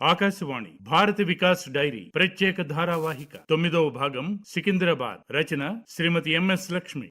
ఆకాశవాణి భారత వికాస్ డైరీ ప్రత్యేక ధారావాహిక తొమ్మిదవ భాగం సికింద్రాబాద్ రచన శ్రీమతి ఎంఎస్ లక్ష్మి.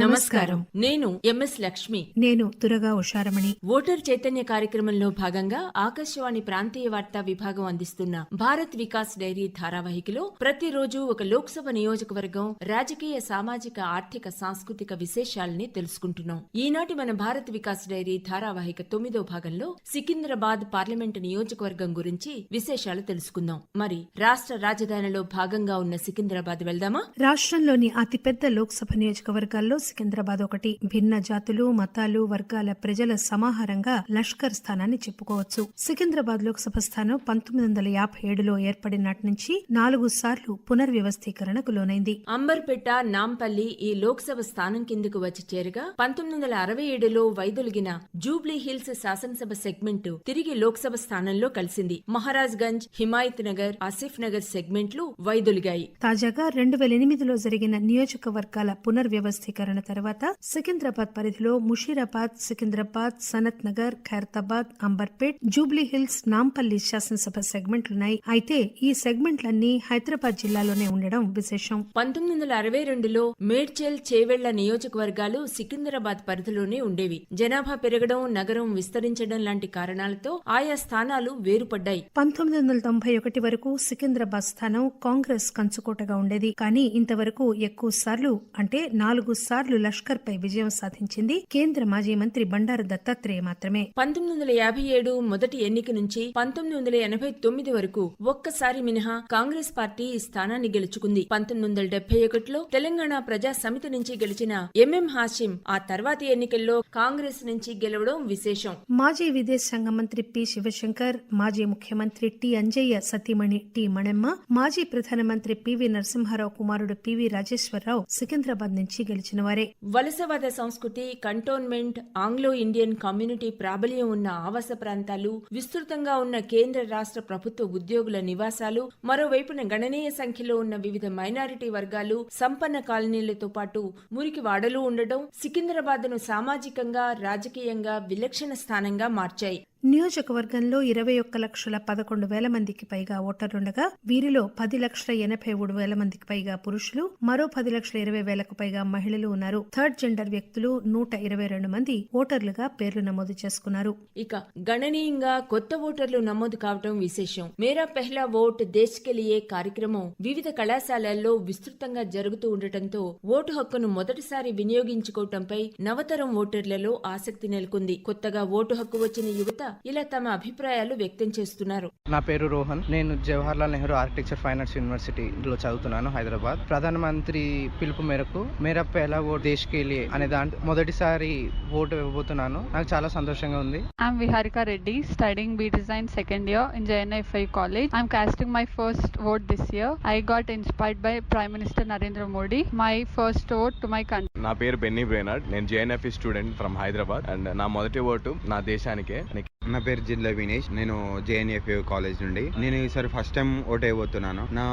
నమస్కారం. నేను ఎంఎస్ లక్ష్మి. నేను దురగా ఉషారమణి. ఓటర్ చైతన్య కార్యక్రమంలో భాగంగా ఆకాశవాణి ప్రాంతీయ వార్తా విభాగం అందిస్తున్న భారత్ వికాస్ డైరీ ధారావాహికలో ప్రతిరోజు ఒక లోక్సభ నియోజకవర్గం రాజకీయ సామాజిక ఆర్థిక సాంస్కృతిక విశేషాలని తెలుసుకుంటున్నాం. ఈనాటి మన భారత్ వికాస్ డైరీ ధారావాహిక తొమ్మిదో భాగంలో సికింద్రాబాద్ పార్లమెంటు నియోజకవర్గం గురించి విశేషాలు తెలుసుకుందాం. మరి రాష్ట్ర రాజధానిలో భాగంగా ఉన్న సికింద్రాబాద్ వెళ్దామా? రాష్ట్రంలోని అతిపెద్ద లోక్సభ నియోజకవర్గాల్లో సికింద్రాబాద్ ఒకటి భిన్న జాతులు మతాలు వర్గాల ప్రజల సమాహారంగా లష్కర్ స్థానాన్ని చెప్పుకోవచ్చు. సికింద్రాబాద్ లోక్సభ స్థానం పంతొమ్మిది వందల యాభై ఏడులో ఏర్పడిన నాటి నుంచి నాలుగు సార్లు పునర్వ్యవస్థీకరణకు లోనైంది. అంబర్పేట నాంపల్లి ఈ లోక్సభ స్థానం కిందకు వచ్చి చేరగా పంతొమ్మిది వందల అరవై ఏడులో వైదొలిగిన జూబ్లీ హిల్స్ శాసనసభ సెగ్మెంట్ తిరిగి లోక్సభ స్థానంలో కలిసింది. మహారాజ్ గంజ్ హిమాయత్ నగర్ ఆసిఫ్ నగర్ సెగ్మెంట్లు వైదొలిగాయి. తాజాగా రెండు వేల ఎనిమిదిలో జరిగిన నియోజకవర్గాల పునర్వ్యవస్థీకరణ తర్వాత సికింద్రాబాద్ పరిధిలో ముషీరాబాద్ సికింద్రాబాద్ సనత్ నగర్ ఖైరతాబాద్ అంబర్పేట్ జూబ్లీ హిల్స్ నాంపల్లి శాసనసభ సెగ్మెంట్లున్నాయి. అయితే ఈ సెగ్మెంట్లన్నీ హైదరాబాద్ జిల్లాలోనే ఉండడం విశేషం. పంతొమ్మిది వందల అరవై రెండులో మేడ్చల్ చేవెళ్ళ నియోజకవర్గాలు సికింద్రాబాద్ పరిధిలోనే ఉండేవి. జనాభా పెరగడం నగరం విస్తరించడం లాంటి కారణాలతో ఆయా స్థానాలు వేరుపడ్డాయి. పంతొమ్మిది వందల తొంభై ఒకటి వరకు సికింద్రాబాద్ స్థానం కాంగ్రెస్ కంచుకోటగా ఉండేది. కానీ ఇంతవరకు ఎక్కువ సార్లు అంటే నాలుగు సార్లు లష్కర్ పై విజయం సాధించింది కేంద్ర మాజీ మంత్రి బండారు దత్తాత్రేయ మాత్రమే. పంతొమ్మిది వందల యాభై ఏడు మొదటి ఎన్నిక నుంచి పంతొమ్మిది వందల ఎనభై తొమ్మిది వరకు ఒక్కసారి మినహా కాంగ్రెస్ పార్టీ ఈ స్థానాన్ని గెలుచుకుంది. పంతొమ్మిది వందల డెబ్బై ఒకటిలో తెలంగాణ ప్రజా సమితి నుంచి గెలిచిన ఎంఎం హాషిం ఆ తర్వాతి ఎన్నికల్లో కాంగ్రెస్ నుంచి గెలవడం విశేషం. మాజీ విదేశాంగ మంత్రి పి శివశంకర్ మాజీ ముఖ్యమంత్రి టి అంజయ్య సతీమణి టి మణెమ్మ మాజీ ప్రధానమంత్రి పివి నరసింహారావు కుమారుడు పివి రాజేశ్వరరావు సికింద్రాబాద్ నుంచి గెలిచిన సరే వలసవాద సంస్కృతి కంటోన్మెంట్ ఆంగ్లో ఇండియన్ కమ్యూనిటీ ప్రాబల్యం ఉన్న ఆవాస ప్రాంతాలు విస్తృతంగా ఉన్న కేంద్ర రాష్ట్ర ప్రభుత్వ ఉద్యోగుల నివాసాలు మరోవైపున గణనీయ సంఖ్యలో ఉన్న వివిధ మైనారిటీ వర్గాలు సంపన్న కాలనీలతో పాటు మురికి వాడలు ఉండడం సికింద్రాబాద్ను సామాజికంగా రాజకీయంగా విలక్షణ స్థానంగా మార్చాయి. నియోజకవర్గంలో ఇరవై ఒక్క లక్షల పదకొండు వేల మందికి పైగా ఓటర్లుండగా వీరిలో పది లక్షల ఎనభై మూడు వేల మందికి పైగా పురుషులు మరో పది లక్షల ఇరవై వేలకు పైగా మహిళలు ఉన్నారు. థర్డ్ జెండర్ వ్యక్తులు నూట ఇరవై రెండు మంది ఓటర్లుగా పేర్లు నమోదు చేసుకున్నారు. ఇక గణనీయంగా కొత్త ఓటర్లు నమోదు కావడం విశేషం. మేరా పెహ్లా ఓట్ దేశ్ కార్యక్రమం వివిధ కళాశాలల్లో విస్తృతంగా జరుగుతూ ఉండటంతో ఓటు హక్కును మొదటిసారి వినియోగించుకోవటంపై నవతరం ఓటర్లలో ఆసక్తి నెలకొంది. కొత్తగా ఓటు హక్కు వచ్చిన యువత ఇలా తమ అభిప్రాయాలు వ్యక్తం చేస్తున్నారు నా పేరు రోహన్ నేను Jawaharlal Nehru architecture fine arts యూనివర్సిటీలో చదువుతున్నాను హైదరాబాద్ ప్రధానమంత్రి పిలుపు మేరకు మేరా పెహలా ఓట్ దేశ్ కే లియే అనే దాంట్లో మొదటిసారి ఓటు ఇవ్వబోతున్నాను నాకు చాలా సంతోషంగా ఉంది I'm Viharika Reddy, studying B Design second year in JNFI College. I'm casting my first vote this year. I got inspired by Prime Minister Narendra Modi. My first vote to my country. నా పేరు Benny బ్రేనాడ్ నేను JNF student from Hyderabad and నా మొదటి vote నా దేశానికే నా పేరు జిల్లా వినేష్. నేను జేఎన్ఎఫ్ కాలేజ్ నుండి. నేను ఈసారి ఫస్ట్ టైం ఓట్ అయిపోతున్నాను నా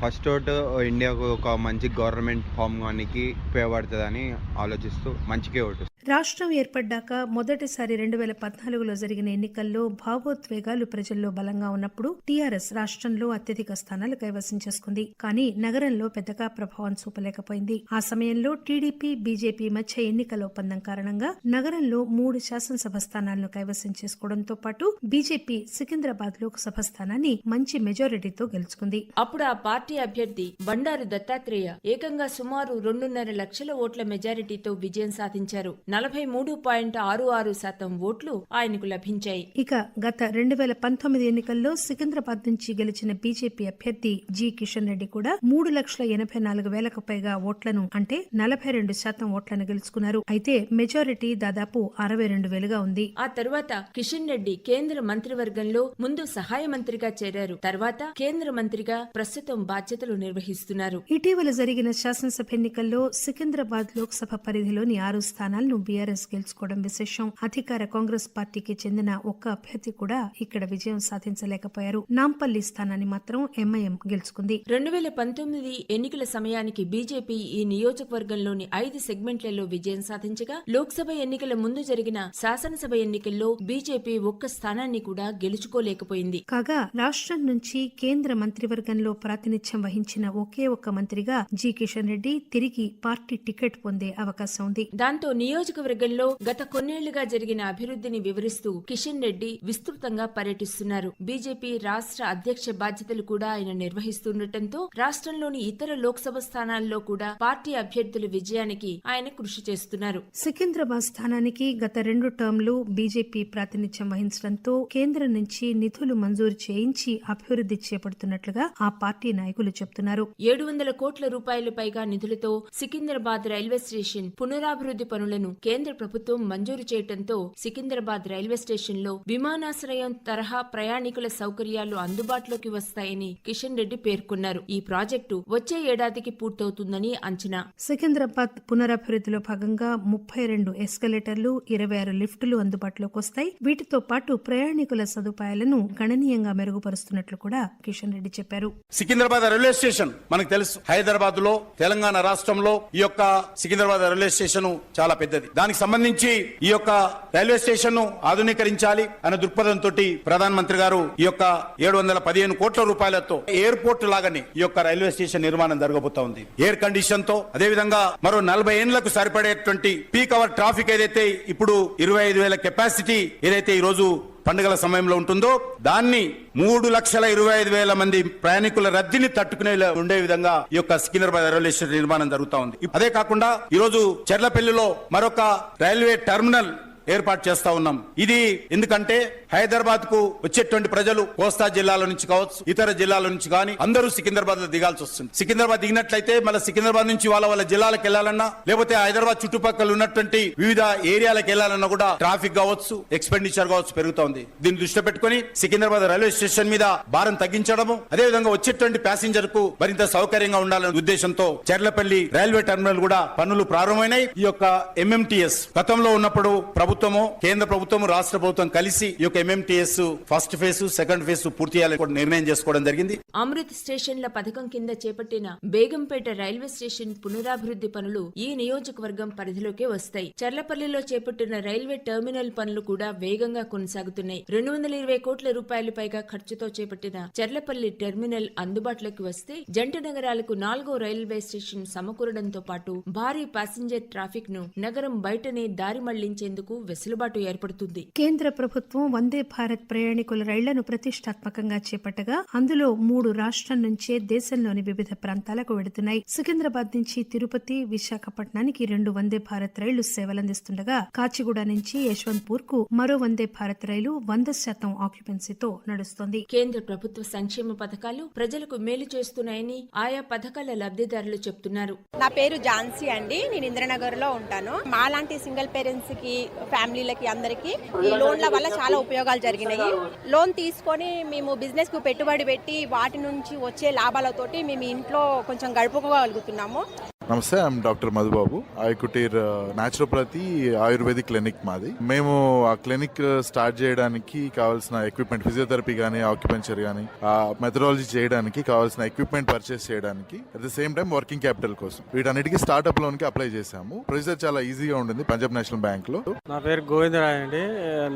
ఫస్ట్ ఓట్ ఇండియాకు ఒక మంచి గవర్నమెంట్ ఫామ్ గానికి ఉపయోగపడుతుందని ఆలోచిస్తూ మంచికే ఓటు రాష్ట్రం ఏర్పడ్డాక మొదటిసారి రెండు వేల పద్నాలుగులో జరిగిన ఎన్నికల్లో భావోద్వేగాలు ప్రజల్లో బలంగా ఉన్నప్పుడు టీఆర్ఎస్ రాష్ట్రంలో అత్యధిక స్థానాలు కైవసం చేసుకుంది. కానీ నగరంలో పెద్దగా ప్రభావం చూపలేకపోయింది. ఆ సమయంలో టీడీపీ బీజేపీ మధ్య ఎన్నికల ఒప్పందం కారణంగా నగరంలో మూడు శాసనసభ స్థానాలను కైవసం చేసుకోవడంతో పాటు బీజేపీ సికింద్రాబాద్ లోక్సభ స్థానాన్ని మంచి మెజారిటీతో గెలుచుకుంది. అప్పుడు ఆ పార్టీ అభ్యర్థి బండారు దత్తాత్రేయ ఏకంగా సుమారు రెండున్నర లక్షల ఓట్ల మెజారిటీతో విజయం సాధించారు. నలభై మూడు పాయింట్ ఆరు ఆరు శాతం ఓట్లు ఆయనకు లభించాయి. ఇక గత రెండు వేల పంతొమ్మిది ఎన్నికల్లో సికింద్రాబాద్ నుంచి గెలిచిన బీజేపీ అభ్యర్థి జి కిషన్ రెడ్డి కూడా మూడు లక్షల ఎనభై నాలుగు వేలకు పైగా ఓట్లను అంటే నలభై రెండు శాతం ఓట్లను గెలుచుకున్నారు. అయితే మెజారిటీ దాదాపు అరవై రెండు వేలుగా ఉంది. ఆ తరువాత కిషన్ రెడ్డి కేంద్ర మంత్రివర్గంలో ముందు సహాయ మంత్రిగా చేరారు. తర్వాత కేంద్ర మంత్రిగా ప్రస్తుతం బాధ్యతలు నిర్వహిస్తున్నారు. ఇటీవల జరిగిన శాసనసభ ఎన్నికల్లో సికింద్రాబాద్ లోక్సభ పరిధిలోని ఆరు స్థానాలను బీఆర్ఎస్ గెలుచుకోవడం విశేషం. అధికార కాంగ్రెస్ పార్టీకి చెందిన ఒక్క అభ్యర్థి కూడా ఇక్కడ విజయం సాధించలేకపోయారు. నాంపల్లి స్థానాన్ని మాత్రం ఎంఐఎం గెలుచుకుంది. రెండు వేల పంతొమ్మిది ఎన్నికల సమయానికి బీజేపీ ఈ నియోజకవర్గంలోని ఐదు సెగ్మెంట్లలో విజయం సాధించగా లోక్సభ ఎన్నికల ముందు జరిగిన శాసనసభ ఎన్నికల్లో బీజేపీ ఒక్క స్థానాన్ని కూడా గెలుచుకోలేకపోయింది. కాగా రాష్ట్రం నుంచి కేంద్ర మంత్రివర్గంలో ప్రాతినిధ్యం వహించిన ఒకే ఒక్క మంత్రిగా జి. కిషన్ రెడ్డి తిరిగి పార్టీ టికెట్ పొందే అవకాశం ఉంది. దాంతో నియోజకవర్గంలో గత కొన్నేళ్ళుగా జరిగిన అభివృద్ధిని వివరిస్తూ కిషన్ రెడ్డి విస్తృతంగా పర్యటిస్తున్నారు. బీజేపీ రాష్ట్ర అధ్యక్ష బాధ్యతలు కూడా ఆయన నిర్వహిస్తుండటంతో రాష్ట్రంలోని ఇతర లోక్సభ స్థానాల్లో కూడా పార్టీ అభ్యర్థుల విజయానికి ఆయన కృషి చేస్తున్నారు. సికింద్రాబాద్ స్థానానికి గత రెండు టర్మ్లు బీజేపీ ప్రాతినిధ్యం వహించడంతో కేంద్రం నుంచి నిధులు మంజూరు చేయించి అభివృద్ధి చేపడుతున్నట్లుగా ఆ పార్టీ నాయకులు చెబుతున్నారు ఏడు వందల కోట్ల రూపాయల పైగా నిధులతో సికింద్రాబాద్ రైల్వే స్టేషన్ పునరాభివృద్ధి పనులను కేంద్ర ప్రభుత్వం మంజూరు చేయడంతో సికింద్రాబాద్ రైల్వే స్టేషన్లో విమానాశ్రయం తరహా ప్రయాణికుల సౌకర్యాలు అందుబాటులోకి వస్తాయని కిషన్ రెడ్డి పేర్కొన్నారు. ఈ ప్రాజెక్టు వచ్చే ఏడాదికి పూర్తవుతుందని అంచనా. సికింద్రాబాద్ పునరభివృద్ధిలో భాగంగా ముప్పై రెండు ఎస్కలేటర్లు ఇరవై ఆరు లిఫ్టులు అందుబాటులోకి వస్తాయి. వీటితో పాటు ప్రయాణికుల సదుపాయాలను గణనీయంగా మెరుగుపరుస్తున్నట్లు కూడా కిషన్ రెడ్డి చెప్పారు. సికింద్రాబాద్ రైల్వే స్టేషన్ మనకు తెలుసు. హైదరాబాద్లో తెలంగాణ రాష్ట్రంలో ఈ యొక్క సికింద్రాబాద్ రైల్వే స్టేషన్ చాలా పెద్దది. దానికి సంబంధించి ఈ యొక్క రైల్వే స్టేషన్ను ఆధునీకరించాలి అనే దృక్పథంతో ప్రధాన మంత్రి గారు ఈ యొక్క ఏడు వందల పదిహేను కోట్ల రూపాయలతో ఎయిర్పోర్ట్ లాగానే ఈ యొక్క రైల్వే స్టేషన్ నిర్మాణం జరగబోతా ఉంది. ఎయిర్ కండిషన్తో అదే విధంగా మరో నలభై ఏండ్లకు సరిపడేటువంటి పీక్ అవర్ ట్రాఫిక్ ఏదైతే ఇప్పుడు ఇరవై ఐదు వేల కెపాసిటీ ఏదైతే ఈరోజు రోజు పండుగల సమయంలో ఉంటుందో దాన్ని మూడు లక్షల ఇరవై ఐదు వేల మంది ప్రయాణికుల రద్దీని తట్టుకునే ఉండే విధంగా ఈ యొక్క సికింద్రాబాద్ రైల్వే స్టేషన్ నిర్మాణం జరుగుతా ఉంది. అదే కాకుండా ఈరోజు చెర్లపల్లిలో మరొక రైల్వే టెర్మినల్ ఏర్పాటు చేస్తా ఉన్నాం. ఇది ఎందుకంటే హైదరాబాద్కు వచ్చేటువంటి ప్రజలు కోస్తా జిల్లాల నుంచి కావచ్చు ఇతర జిల్లాల నుంచి కానీ అందరూ సికింద్రాబాద్లో దిగాల్సి వస్తుంది. సికింద్రాబాద్ దిగినట్లయితే మళ్ళీ సికింద్రాబాద్ నుంచి వాళ్ళ వాళ్ళ జిల్లాలకు వెళ్ళాలన్నా లేకపోతే హైదరాబాద్ చుట్టుపక్కల ఉన్నటువంటి వివిధ ఏరియాలకు వెళ్ళాలన్నా కూడా ట్రాఫిక్ కావచ్చు ఎక్స్పెండిచర్ కావచ్చు పెరుగుతోంది. దీన్ని దృష్టిలో పెట్టుకుని సికింద్రాబాద్ రైల్వే స్టేషన్ మీద భారం తగ్గించడము అదే విధంగా వచ్చేటువంటి ప్యాసింజర్కు మరింత సౌకర్యంగా ఉండాలనే ఉద్దేశంతో చెర్లపల్లి రైల్వే టెర్మినల్ కూడా పనులు ప్రారంభమైనాయి. ఈ యొక్క ఎంఎంటీఎస్ గతంలో ఉన్నప్పుడు ప్రభుత్వం ప్రభుత్వము కేంద్ర ప్రభుత్వము రాష్ట్ర ప్రభుత్వం కలిసి ఈ యొక్క MMTS first phase second phase పూర్తి చేయాలని నిర్ణయం చేసుకోవడం జరిగింది. అమృత్ స్టేషన్ల పథకం కింద చేపట్టిన బేగంపేట రైల్వే స్టేషన్ పునరాభివృద్ధి పనులు ఈ నియోజకవర్గం పరిధిలోకే వస్తాయి. చర్లపల్లిలో చేపట్టిన రైల్వే టెర్మినల్ పనులు కూడా వేగంగా కొనసాగుతున్నాయి. రెండు వందల ఇరవై కోట్ల రూపాయల పైగా ఖర్చుతో చేపట్టిన చర్లపల్లి టెర్మినల్ అందుబాటులోకి వస్తే జంట నగరాలకు నాలుగో రైల్వే స్టేషన్ సమకూరడంతో పాటు భారీ ప్యాసింజర్ ట్రాఫిక్ను నగరం బయటనే దారి మళ్ళించేందుకు వెసులుబాటు ఏర్పడుతుంది. కేంద్ర ప్రభుత్వం వందే భారత్ ప్రయాణికుల రైళ్ళను ప్రతిష్టాత్మకంగా చేపట్టగా అందులో మూడు రాష్ట్రం నుంచే దేశంలోని వివిధ ప్రాంతాలకు వెడుతున్నాయి సికింద్రాబాద్ నుంచి తిరుపతి విశాఖపట్నానికి రెండు వందే భారత్ రైళ్ళు సేవలందిస్తుండగా కాచిగూడ నుంచి యశ్వంత్పూర్కు మరో వందే భారత్ రైలు వంద శాతం ఆక్యుపెన్సీతో నడుస్తోంది. కేంద్ర ప్రభుత్వ సంక్షేమ పథకాలు ప్రజలకు మేలు చేస్తున్నాయని ఆయా పథకాల లబ్ధిదారులు చెప్తున్నారు. నా పేరు ఝాన్సీ అండి. నేను ఇంద్రనగర్లో ఉంటాను. మాలాంటి సింగిల్ పేరెంట్స్కి ఫ్యామిలీలకి అందరికీ ఈ లోన్ల వల్ల చాలా ఉపయోగాలు జరిగినాయి. లోన్ తీసుకొని మేము బిజినెస్కు పెట్టుబడి పెట్టి వాటి నుంచి వచ్చే లాభాలతోటి మేము ఇంట్లో కొంచెం గడుపుకోగలుగుతున్నాము. నమస్తే I'm doctor Madhubabu. Ayakuteer naturopathy uh, ayurvedic clinic మాది. మేము ఆ క్లినిక్ స్టార్ట్ uh, చేయడానికి కావాల్సిన ఎక్విప్మెంట్ ఫిజియోథెరపీ కానీ ఆక్యుపెంచర్ కానీ ఆ మెథడాలజీ చేయడానికి కావాల్సిన ఎక్విప్మెంట్ పర్చేస్ చేయడానికి at the same time working capital కోసం. వీటన్నిటికి స్టార్ట్అప్ లోన్కి అప్లై చేశాము. ప్రొసీజర్ చాలా ఈజీగా ఉంటుంది పంజాబ్ నేషనల్ బ్యాంక్లో. నా పేరు గోవిందరాయ్ అండి.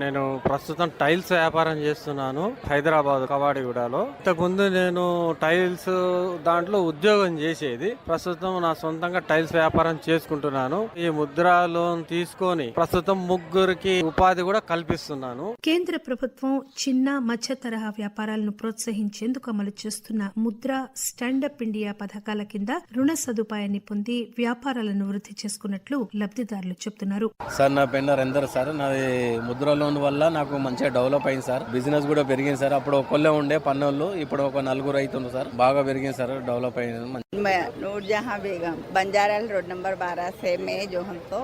నేను ప్రస్తుతం టైల్స్ వ్యాపారం చేస్తున్నాను హైదరాబాద్ కవాడిగూడలో. ఇంతకుముందు నేను టైల్స్ దాంట్లో ఉద్యోగం చేసేది. ప్రస్తుతం నా సొంతంగా టైల్స్ వ్యాపారం చేసుకుంటున్నాను. ఈ ముద్రా లోన్ తీసుకొని ప్రస్తుతం ముగ్గురికి ఉపాధి కూడా కల్పిస్తున్నాను. కేంద్ర ప్రభుత్వం చిన్న మధ్య తరహా వ్యాపారాలను ప్రోత్సహించేందుకు అమలు చేస్తున్న ముద్ర స్టాండప్ ఇండియా పథకాల కింద రుణ సదుపాయాన్ని పొంది వ్యాపారాలను వృద్ధి చేసుకున్నట్లు లబ్ధిదారులు చెబుతున్నారు. సార్ నా పేరు నరేందర్ సార్. నాది ముద్ర లోన్ వల్ల నాకు మంచిగా డెవలప్ అయింది సార్. బిజినెస్ కూడా పెరిగింది సార్. అప్పుడు ఒక్కళ్ళే ఉండే పన్నోళ్ళు ఇప్పుడు ఒక నలుగురు అవుతుంది సార్ బాగా పెరిగింది సార్ డెవలప్ అయింది. మంచి- मैं नूरजहां बेगम बंजारा रोड नंबर 12 से मैं जो हम तो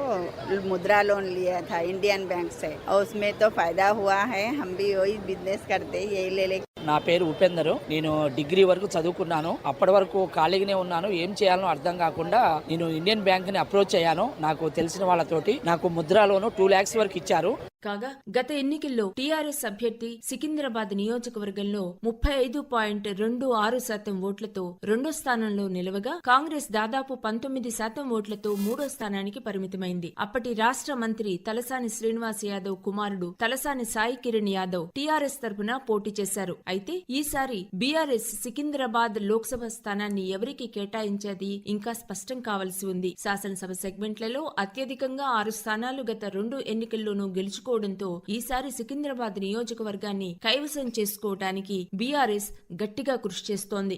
मुद्रा लोन लिया था इंडियन बैंक से और उसमें तो फायदा हुआ है हम भी वही बिजनेस करते यही ले ले నా పేరు ఉపేందర్ నేను డిగ్రీ వరకు చదువుకున్నాను అప్పటి వరకు ఖాళీగానే ఉన్నాను ఏం చేయాలో అర్థం కాకుండా నేను ఇండియన్ బ్యాంక్ ని అప్రోచ్ అయ్యాను నాకు తెలిసిన వాళ్ళతోటి నాకు ముద్రాలోను టూ ల్యాక్స్ వరకు ఇచ్చారు కాగా గత ఎన్నికల్లో టీఆర్ఎస్ అభ్యర్థి సికింద్రాబాద్ నియోజకవర్గంలో ముప్పై ఐదు పాయింట్ రెండు ఆరు శాతం ఓట్లతో రెండో స్థానంలో నిలవగా కాంగ్రెస్ దాదాపు పంతొమ్మిది శాతం ఓట్లతో మూడో స్థానానికి పరిమితమైంది. అప్పటి రాష్ట్ర మంత్రి తలసాని శ్రీనివాస్ యాదవ్ కుమారుడు తలసాని సాయి కిరణ్ యాదవ్ టీఆర్ఎస్ తరఫున పోటీ చేశారు. అయితే ఈసారి బీఆర్ఎస్ సికింద్రాబాద్ లోక్సభ స్థానాన్ని ఎవరికి కేటాయించేది ఇంకా స్పష్టం కావాల్సి ఉంది. శాసనసభ సెగ్మెంట్లలో అత్యధికంగా ఆరు స్థానాలు గత రెండు ఎన్నికల్లోనూ గెలుచుకోవడంతో ఈసారి సికింద్రాబాద్ నియోజకవర్గాన్ని కైవసం చేసుకోవటానికి బీఆర్ఎస్ గట్టిగా కృషి చేస్తోంది.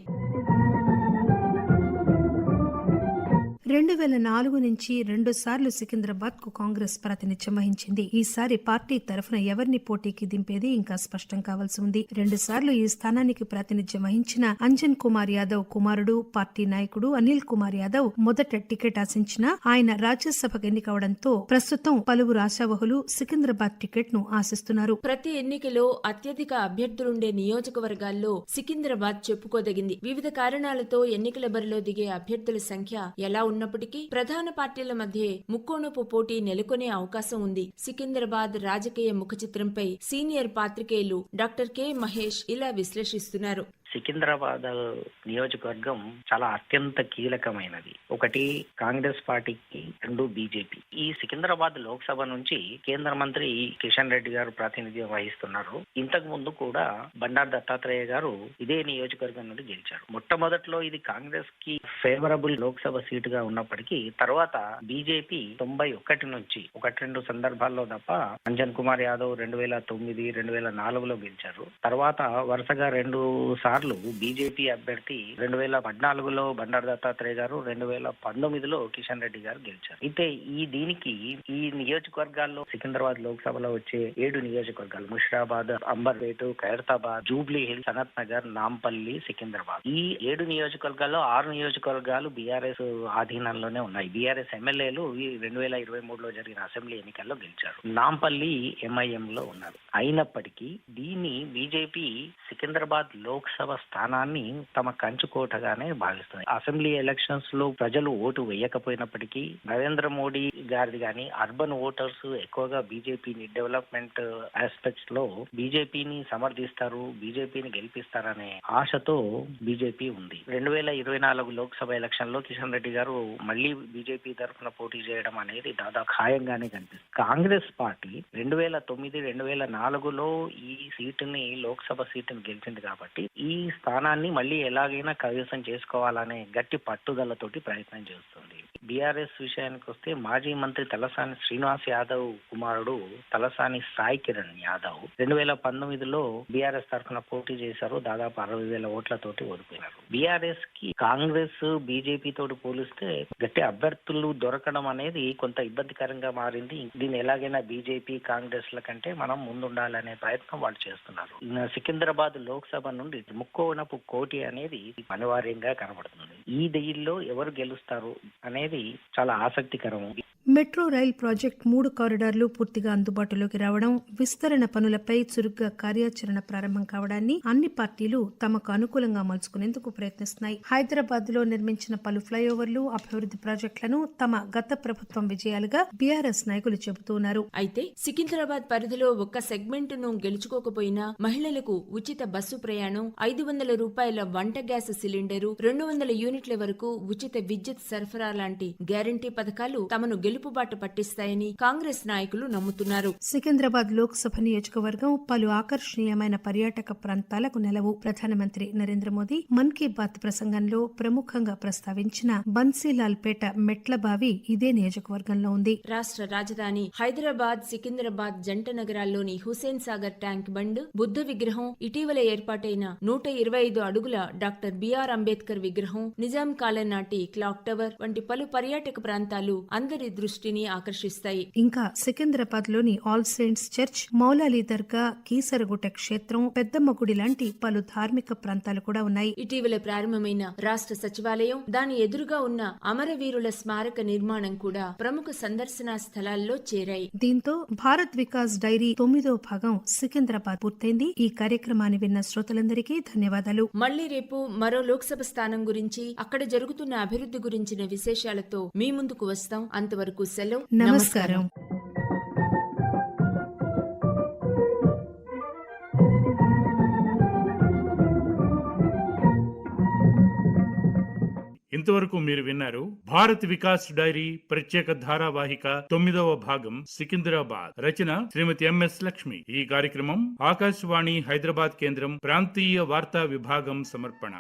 రెండు వేల నాలుగు నుంచి రెండు సార్లు సికింద్రాబాద్కు కాంగ్రెస్ ప్రాతినిధ్యం వహించింది. ఈసారి పార్టీ తరఫున ఎవరిని పోటీకి దింపేది ఇంకా స్పష్టం కావాల్సి ఉంది. రెండు సార్లు ఈ స్థానానికి ప్రాతినిధ్యం వహించిన అంజన్ కుమార్ యాదవ్ కుమారుడు పార్టీ నాయకుడు అనిల్ కుమార్ యాదవ్ మొదట టికెట్ ఆశించిన ఆయన రాజ్యసభకు ఎన్నికవడంతో ప్రస్తుతం పలువురు ఆశావహులు సికింద్రాబాద్ టికెట్ను ఆశిస్తున్నారు. ప్రతి ఎన్నికలో అత్యధిక అభ్యర్థులుండే నియోజకవర్గాల్లో సికింద్రాబాద్ చెప్పుకోదగింది. వివిధ కారణాలతో ఎన్నికల బరిలో దిగే అభ్యర్థుల సంఖ్య ఎలా ఉన్నప్పటికీ ప్రధాన పార్టీల మధ్య ముక్కోణపు పోటీ నెలకొనే అవకాశం ఉంది. సికింద్రాబాద్ రాజకీయ ముఖ చిత్రంపై సీనియర్ పాత్రికేయులు డాక్టర్ కె మహేష్ ఇలా విశ్లేషిస్తున్నారు. సికింద్రాబాద్ నియోజకవర్గం చాలా అత్యంత కీలకమైనది. ఒకటి కాంగ్రెస్ పార్టీకి రెండు బీజేపీ. ఈ సికింద్రాబాద్ లోక్సభ నుంచి కేంద్ర మంత్రి కిషన్ రెడ్డి గారు ప్రాతినిధ్యం వహిస్తున్నారు. ఇంతకు ముందు కూడా బండారు దత్తాత్రేయ గారు ఇదే నియోజకవర్గం నుండి గెలిచారు. మొట్టమొదట్లో ఇది కాంగ్రెస్కి ఫేవరబుల్ లోక్సభ సీటుగా ఉన్నప్పటికీ తర్వాత బీజేపీ తొంభై ఒకటి నుంచి ఒకటి రెండు సందర్భాల్లో తప్ప అంజన్ కుమార్ యాదవ్ రెండు వేల తొమ్మిది రెండు వేల నాలుగులో గెలిచారు. తర్వాత వరుసగా రెండు సార్లు బీజేపీ అభ్యర్థి రెండు వేల పద్నాలుగులో బండారు దత్తాత్రేయ గారు రెండు వేల పంతొమ్మిదిలో కిషన్ రెడ్డి గారు గెలిచారు. అయితే ఈ దీనికి ఈ నియోజకవర్గాల్లో సికింద్రాబాద్ లోక్సభలో వచ్చే ఏడు నియోజకవర్గాలు ముషిరాబాద్ అంబర్పేట ఖైరతాబాద్ జూబ్లీ హిల్స్ సనత్ నగర్ నాంపల్లి సికింద్రాబాద్. ఈ ఏడు నియోజకవర్గాల్లో ఆరు నియోజకవర్గాలు బీఆర్ఎస్ ఆధీనంలోనే ఉన్నాయి. బీఆర్ఎస్ ఎమ్మెల్యేలు ఈ రెండు వేల ఇరవై మూడులో జరిగిన అసెంబ్లీ ఎన్నికల్లో గెలిచారు. నాంపల్లి ఎంఐఎం లో ఉన్నారు. అయినప్పటికీ దీన్ని బీజేపీ సికింద్రాబాద్ లోక్సభ స్థానాన్ని తమ కంచుకోటగానే భావిస్తుంది అసెంబ్లీ ఎలక్షన్స్లో ప్రజలు ఓటు వేయకపోయినప్పటికీ నరేంద్ర మోడీ గారిది కానీ అర్బన్ ఓటర్స్ ఎక్కువగా బీజేపీని డెవలప్మెంట్ ఆస్పెక్ట్స్లో బీజేపీని సమర్థిస్తారు బీజేపీని గెలిపిస్తారనే ఆశతో బీజేపీ ఉంది. రెండు వేల ఇరవై నాలుగు లోక్సభ ఎలక్షన్లో కిషన్ రెడ్డి గారు మళ్ళీ బీజేపీ తరఫున పోటీ చేయడం అనేది దాదాపు ఖాయంగానే కనిపిస్తుంది. కాంగ్రెస్ పార్టీ రెండు వేల తొమ్మిది రెండు వేల నాలుగులో ఈ సీటుని లోక్సభ సీటుని గెలిచింది కాబట్టి ఈ స్థానాన్ని మళ్ళీ ఎలాగైనా కైవసం చేసుకోవాలనే గట్టి పట్టుదలతోటి ప్రయత్నం చేస్తుంది. బీఆర్ఎస్ విషయానికి వస్తే మాజీ మంత్రి తలసాని శ్రీనివాస్ యాదవ్ కుమారుడు తలసాని సాయి కిరణ్ యాదవ్ రెండు వేల పంతొమ్మిదిలో బీఆర్ఎస్ తరఫున పోటీ చేశారు. దాదాపు అరవై వేల ఓట్లతోటి ఓడిపోయినారు. బీఆర్ఎస్కి కాంగ్రెస్ బీజేపీ తోటి పోలిస్తే గట్టి అభ్యర్థులు దొరకడం అనేది కొంత ఇబ్బందికరంగా మారింది. దీన్ని ఎలాగైనా బీజేపీ కాంగ్రెస్ ల కంటే మనం ముందుండాలనే ప్రయత్నం వాళ్ళు చేస్తున్నారు. సికింద్రాబాద్ లోక్సభ నుండి ముక్కోనపు కోటి అనేది అనివార్యంగా కనబడుతుంది. ఈ దెయ్యిల్లో ఎవరు గెలుస్తారు అనేది చాలా ఆసక్తికరం మెట్రో రైల్ ప్రాజెక్ట్ మూడు కారిడార్లు పూర్తిగా అందుబాటులోకి రావడం విస్తరణ పనులపై చురుగ్గా కార్యాచరణ ప్రారంభం కావడాన్ని అన్ని పార్టీలు తమకు అనుకూలంగా మలుచుకునేందుకు ప్రయత్నిస్తున్నాయి. హైదరాబాద్లో నిర్మించిన పలు ఫ్లైఓవర్లు అభివృద్ధి ప్రాజెక్టులను తమ గత ప్రభుత్వం విజయాలుగా బీఆర్ఎస్ నాయకులు చెబుతున్నారు అయితే సికింద్రాబాద్ పరిధిలో ఒక్క సెగ్మెంట్ను గెలుచుకోకపోయినా మహిళలకు ఉచిత బస్సు ప్రయాణం ఐదు వందల రూపాయల వంట గ్యాస్ సిలిండరు రెండు వందల యూనిట్ల వరకు ఉచిత విద్యుత్ సరఫరా లాంటి గ్యారంటీ పథకాలు తమను గెలుపుబాట పట్టిస్తాయని కాంగ్రెస్ నాయకులు నమ్ముతున్నారు. సికింద్రాబాద్ లోక్సభ నియోజకవర్గం పలు ఆకర్షణీయమైన పర్యాటక ప్రాంతాలకు నెలవు. ప్రధానమంత్రి నరేంద్ర మోదీ మన్ కీ బాత్ ప్రసంగంలో ప్రముఖంగా ప్రస్తావించిన బన్సీలాల్ పేట మెట్ల బావి ఇదే నియోజకవర్గంలో ఉంది. రాష్ట్ర రాజధాని హైదరాబాద్ సికింద్రాబాద్ జంట నగరాల్లోని హుసేన్ సాగర్ ట్యాంక్ బండ్ బుద్ధ విగ్రహం ఇటీవల ఏర్పాటైన నూట నూట ఇరవై ఐదు అడుగుల డాక్టర్ బిఆర్ అంబేద్కర్ విగ్రహం నిజాం కాలం నాటి క్లాక్ టవర్ వంటి పలు పర్యాటక ప్రాంతాలు అందరి దృష్టిని ఆకర్షిస్తాయి. ఇంకా సికింద్రాబాద్లోని All Saints Church Moulali Dargah Keesaragutta క్షేత్రం పెద్దమ్మ గుడి లాంటి పలు ధార్మిక ప్రాంతాలు కూడా ఉన్నాయి. ఇటీవల ప్రారంభమైన రాష్ట్ర సచివాలయం దాని ఎదురుగా ఉన్న అమరవీరుల స్మారక నిర్మాణం కూడా ప్రముఖ సందర్శనా స్థలాల్లో చేరాయి. దీంతో భారత్ వికాస్ డైరీ తొమ్మిదో భాగం సికింద్రాబాద్ పూర్తయింది. ఈ కార్యక్రమాన్ని విన్న శ్రోతలందరికీ ధన్యవాదాలు. మళ్ళీ రేపు మరో లోక్సభ స్థానం గురించి అక్కడ జరుగుతున్న అభివృద్ధి గురించిన విశేషాలతో మీ ముందుకు వస్తాం. అంతవరకు సెలవు. నమస్కారం. ఇంతవరకు మీరు విన్నారు భారత్ వికాస్ డైరీ ప్రత్యేక ధారావాహిక తొమ్మిదవ భాగం సికింద్రాబాద్. రచన శ్రీమతి ఎంఎస్ లక్ష్మి. ఈ కార్యక్రమం ఆకాశవాణి హైదరాబాద్ కేంద్రం ప్రాంతీయ వార్తా విభాగం సమర్పణ.